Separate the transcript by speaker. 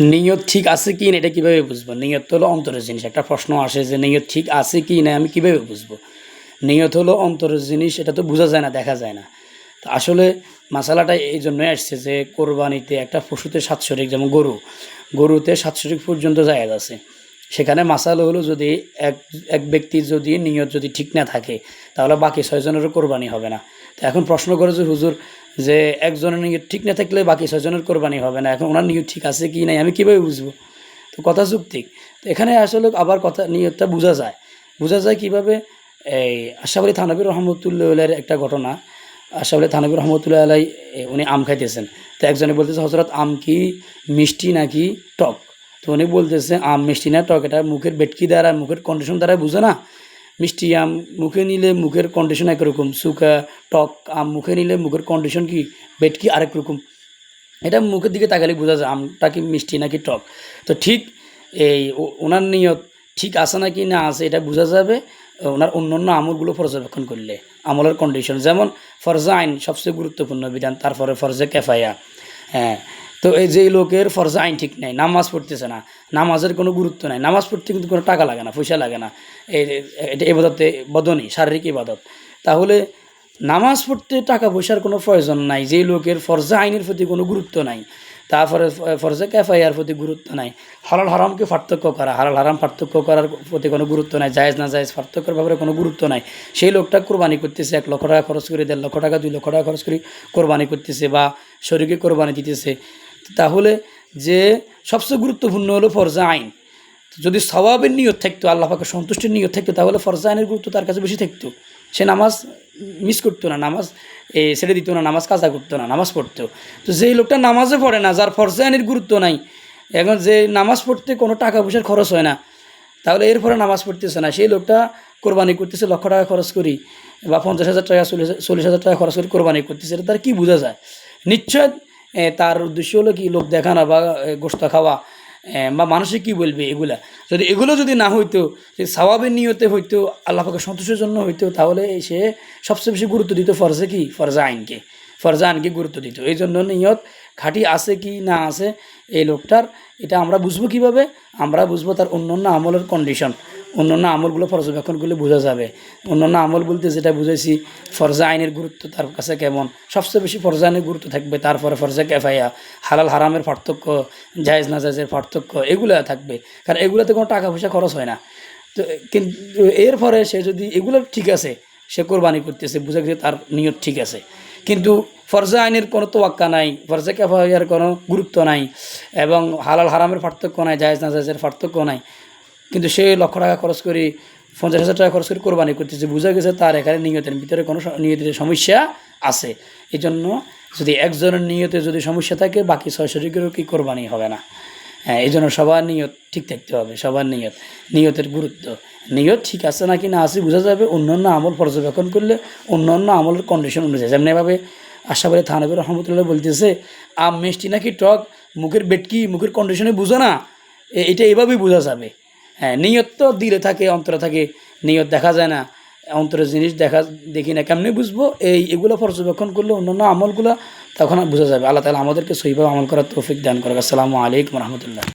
Speaker 1: নিয়ত ঠিক আছে কি না, এটা কীভাবে বুঝব? নিয়ত হলো অন্তরের জিনিস। একটা প্রশ্ন আসে যে নিয়ত ঠিক আছে কি না, আমি কীভাবে বুঝব? নিয়ত হলো অন্তরের জিনিস, এটা তো বোঝা যায় না, দেখা যায় না। তো আসলে মশালাটা এই জন্যই আসছে যে কোরবানিতে একটা পশুতে সাতশরিক, যেমন গরু, গরুতে সাতশরিক পর্যন্ত জায়েজ আছে। সেখানে মাসাল হলো যদি এক এক ব্যক্তির যদি নিয়ত যদি ঠিক না থাকে, তাহলে বাকি ছয়জনেরও কোরবানি হবে না। তো এখন প্রশ্ন করে যে হুজুর যে একজনের নিয়ত ঠিক না থাকলে বাকি ছয়জনের কোরবানি হবে না। এখন ওনার নিয়ত ঠিক আছে কি নাই, আমি কীভাবে বুঝব? তো কথা যুক্তিক। তো এখানে আসলে আবার কথা, নিয়তটা বোঝা যায়। বোঝা যায় কীভাবে, এই আশাফ থানবির রহমতুল্লাহ একটা ঘটনা। আশাফ থানবির রহমতুল্লাহ আলাই উনি আম খাইতেছেন। তো একজনে বলতেছে হজরত আম কি মিষ্টি নাকি টক? তো উনি বলতেছে, আম মিষ্টি না টক, এটা মুখের বেটকি দ্বারা, মুখের কন্ডিশন দ্বারা বুঝে না? মিষ্টি আম, মুখে নিলে মুখের কন্ডিশন একরকম সুকা টক আম, মুখে নিলে মুখের কন্ডিশন কি বেটকি আরেক রকম। এটা মুখের দিকে তাকালে বোঝা যায় আমটা কি মিষ্টি নাকি টক। তো ঠিক এই ওনার নিয়ত, ঠিক আছে নাকি না আছে এটা বোঝা যাবে, ওনার অন্য অন্য আমলগুলো পর্যবেক্ষণ করলে, আমলের কন্ডিশন যেমন ফরজা আইন সবচেয়ে গুরুত্বপূর্ণ বিধান, তারপরে ফরজে কেফায়া। হ্যাঁ তো এই যেই লোকের ফরজা আইন ঠিক নেই, নামাজ পড়তেছে না, নামাজের কোনো গুরুত্ব নাই, নামাজ পড়তে কিন্তু কোনো টাকা লাগে না, পয়সা লাগে না। এই এটা এবাদতে বদনই শারীরিক ইবাদত তাহলে নামাজ পড়তে টাকা পয়সার কোনো প্রয়োজন নাই, যে লোকের ফরজা আইনের প্রতি কোনো গুরুত্ব নাই, তারপরে ফরজে ক্যাফাইয়ার প্রতি গুরুত্ব নাই, হালাল হারামকে পার্থক্য করা, হালাল হারাম পার্থক্য করার প্রতি কোনো গুরুত্ব নাই, জায়েজ না জায়েজ পার্থক্যের ব্যাপারে কোনো গুরুত্ব নাই। সেই লোকটা কোরবানি করতেছে, এক লক্ষ টাকা খরচ করে, দেড় লক্ষ টাকা, দুই লক্ষ টাকা খরচ করে কোরবানি করতেছে বা শরীরকে কোরবানি দিতেছে। তাহলে যে সবচেয়ে গুরুত্বপূর্ণ হলো ফরজা আইন। যদি সবাবের নিয়ত থাকতো, আল্লাহ পাকে সন্তুষ্টির নিয়ত থাকতো, তাহলে ফরজা আইনের গুরুত্ব তার কাছে বেশি থাকতো। সে নামাজ মিস করতো না, নামাজ, এ, ছেড়ে দিত না, নামাজ কাজা করতো না, নামাজ পড়তো। তো যেই লোকটা নামাজে পড়ে না, যার ফরজা আইনের গুরুত্ব নাই, এখন যে নামাজ পড়তে কোনো টাকা পয়সার খরচ হয় না, তাহলে এরপরে নামাজ পড়তেছে না। সেই লোকটা কোরবানি করতেছে, লক্ষ টাকা খরচ করি বা পঞ্চাশ হাজার টাকা, চল্লিশ হাজার টাকা খরচ করে কোরবানি করতেছে, এটা তার কী বোঝা যায়? নিশ্চয় তার উদ্দেশ্য হলো কি, লোক দেখানো বা গোস্ত খাওয়া বা মানুষে কি বলবে এগুলা? যদি এগুলো যদি না হইতো, যে সওয়াবের নিয়তে হইতো, আল্লাহ পাকে সন্তোষের জন্য হইতো, তাহলে সে সবচেয়ে বেশি গুরুত্ব দিত ফরজে কি? ফরজা আইনকে। ফরজা আইনকে গুরুত্ব দিত। এই জন্য নিয়ত খাঁটি আছে কি না আছে, এই লোকটার, এটা আমরা বুঝব কীভাবে? আমরা বুঝব তার অন্য অন্য আমলের কন্ডিশন অন্য অন্য আমলগুলো পর্যবেক্ষণ করলে বোঝা যাবে। অন্য অন্য আমল বলতে যেটা বুঝেছি ফরজা আইনের গুরুত্ব তার কাছে কেমন? সবচেয়ে বেশি ফরজা আইনের গুরুত্ব থাকবে তারপরে ফরজা কেফাইয়া হালাল হারামের পার্থক্য, জায়েজ না জায়েজের পার্থক্য, এগুলো থাকবে। কারণ এগুলোতে কোনো টাকা পয়সা খরচ হয় না। তো কিন্তু এরপরে সে যদি এগুলো ঠিক আছে, সে কোরবানি করতেছে, বুঝা গেছে তার নিয়ত ঠিক আছে। কিন্তু ফরজা আইনের কোনো তোয়াক্কা নাই, ফরজা কেফাইয়ার কোনো গুরুত্ব নাই, এবং হালাল হারামের পার্থক্য নাই, জায়েজ না জায়েজের পার্থক্য নাই। কিন্তু সে লক্ষ টাকা খরচ করে, পঞ্চাশ হাজার টাকা খরচ করে কোরবানি করতেছে, বোঝা গেছে তার এখানে নিয়তের ভিতরে কোনো নিয়তের সমস্যা আছে। এই জন্য যদি একজনের নিয়তে যদি সমস্যা থাকে, বাকি ছয় শরীরেরও কি কোরবানি হবে না? হ্যাঁ এই জন্য সবার নিয়ত ঠিক থাকতে হবে, সবার নিয়ত, নিয়তের গুরুত্ব। নিয়ত ঠিক আছে নাকি না আছে বোঝা যাবে, অন্যান্য আমল পর্যবেক্ষণ করলে অন্যান্য আমলের কন্ডিশন অনুযায়ী। যেমন এভাবে আশাবাদী থানবির রহমতুল্লাহ বলতেছে, আম, মিষ্টি নাকি টক, মুখের বেটকি, মুখের কন্ডিশনে বুঝো না এটা এভাবেই বোঝা যাবে। হ্যাঁ নিয়ত তো দিলে থাকে, অন্তরে থাকে, নিয়ত দেখা যায় না। অন্তরের জিনিস দেখা, দেখি না, কেমনি বুঝব? এই, এগুলো পর্যবেক্ষণ করলে অন্যান্য আমলগুলো তখন বোঝা যাবে। আল্লাহ তালা আমাদেরকে সহিভাবে আমল করার তৌফিক দান করবে আসসালামু আলাইকুম রহমতুল্লাহ।